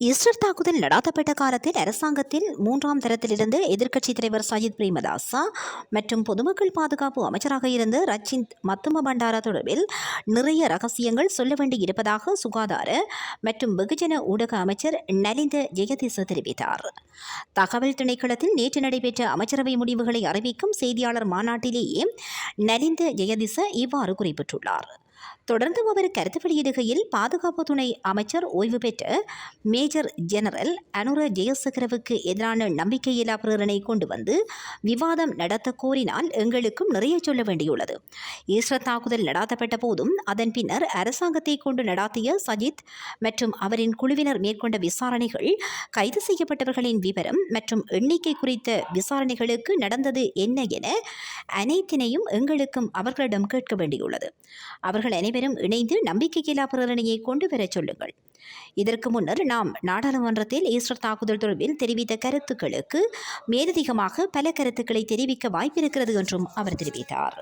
Israel தாக்குதல் நடாத்தப்பட்ட காலத்தில் அரசாங்கத்தில் மூன்றாம் தரத்திலிருந்து எதிர்க்கட்சித் தலைவர் சஜித் பிரேமதாசா மற்றும் பொதுமக்கள் பாதுகாப்பு அமைச்சராக இருந்த ரச்சித் மத்தும பண்டாரா தொடர்பில் நிறைய ரகசியங்கள் சொல்ல வேண்டியிருப்பதாக சுகாதார மற்றும் வெகுஜன ஊடக அமைச்சர் நலிந்த ஜெயதிச தெரிவித்தார். தகவல் திணைக்களத்தில் நேற்று நடைபெற்ற அமைச்சரவை முடிவுகளை அறிவிக்கும் செய்தியாளர் மாநாட்டிலேயே நலிந்த ஜெயதிச இவ்வாறு குறிப்பிட்டுள்ளார். தொடர்ந்து அவர் கருத்து வெளியிடுகையில் பாதுகாப்பு துணை அமைச்சர் ஓய்வு பெற்ற மேஜர் ஜெனரல் அனுர ஜெயசகரவுக்கு எதிரான நம்பிக்கையில்லா பிரேரணை கொண்டு வந்து விவாதம் நடத்த கோரினால் எங்களுக்கும் நிறைய சொல்ல வேண்டியுள்ளது. ஈஸ்டர் தாக்குதல் நடாத்தப்பட்ட போதும் அதன் பின்னர் அரசாங்கத்தை கொண்டு நடாத்திய சஜித் மற்றும் அவரின் குழுவினர் மேற்கொண்ட விசாரணைகள் கைது செய்யப்பட்டவர்களின் விவரம் மற்றும் எண்ணிக்கை குறித்த விசாரணைகளுக்கு நடந்தது என்ன என அனைத்தினையும் எங்களுக்கும் அவர்களிடம் கேட்க வேண்டியுள்ளது. அவர்கள் அனைவரும் இணைந்து நம்பிக்கையில்லா பிரகடனையை கொண்டு வரச் சொல்லுங்கள். இதற்கு முன்னர் நாம் நாடாளுமன்றத்தில் ஈஸ்டர் தாக்குதல் தொடர்பில் தெரிவித்த கருத்துக்களுக்கு மேலதிகமாக பல கருத்துக்களை தெரிவிக்க வாய்ப்பிருக்கிறது என்றும் அவர் தெரிவித்தார்.